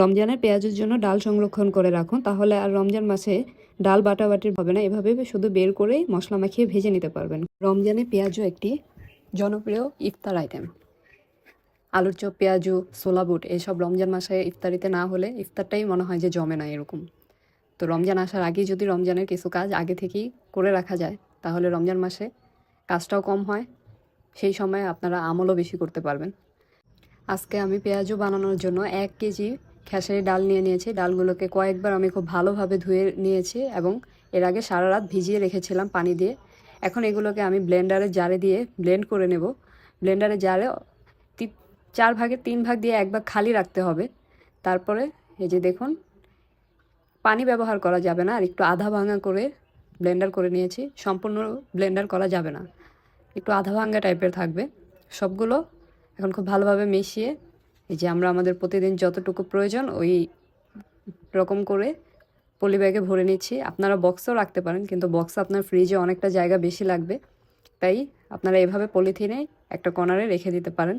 রমজানের পেঁয়াজের জন্য ডাল সংরক্ষণ করে রাখুন, তাহলে আর রমজান মাসে ডাল বাটাবাটির হবে না। এভাবে শুধু বের করেই মশলা মাখিয়ে ভেজে নিতে পারবেন। রমজানে পেঁয়াজও একটি জনপ্রিয় ইফতার আইটেম আলুর চপ, পেঁয়াজু সোলা বুট, এসব রমজান মাসে ইফতারিতে না হলে ইফতারটাই মনে হয় যে জমে না এরকম। তো রমজান আসার আগেই যদি রমজানের কিছু কাজ আগে থেকেই করে রাখা যায়, তাহলে রমজান মাসে কাজটাও কম হয়। সেই সময় আপনারা আমলও বেশি করতে পারবেন। আজকে আমি পেঁয়াজু বানানোর জন্য এক কেজি খেসারি ডাল নিয়ে নিয়েছি। ডালগুলোকে কয়েকবার আমি খুব ভালোভাবে ধুয়ে নিয়েছি এবং এর আগে সারা রাত ভিজিয়ে রেখেছিলাম পানি দিয়ে। এখন এগুলোকে আমি ব্লেন্ডারে জারে দিয়ে ব্লেন্ড করে নেব। ব্লেন্ডারে জারে চার ভাগের তিন ভাগ দিয়ে এক ভাগ খালি রাখতে হবে। তারপরে এই যে দেখুন, পানি ব্যবহার করা যাবে না। আর একটু আধা ভাঙা করে ব্লেন্ডার করে নিয়েছি। সম্পূর্ণ ব্লেন্ডার করা যাবে না। একটু আধা ভাঙ্গা টাইপের থাকবে। সবগুলো এখন খুব ভালোভাবে মিশিয়ে এই যে আমরা আমাদের প্রতিদিন যতটুকু প্রয়োজন, ওই রকম করে পলি ব্যাগে ভরে নিচ্ছি। আপনারা বক্সও রাখতে পারেন, কিন্তু বক্স আপনার ফ্রিজে অনেকটা জায়গা বেশি লাগবে। তাই আপনারা এভাবে পলিথিনে একটা কর্নারে রেখে দিতে পারেন।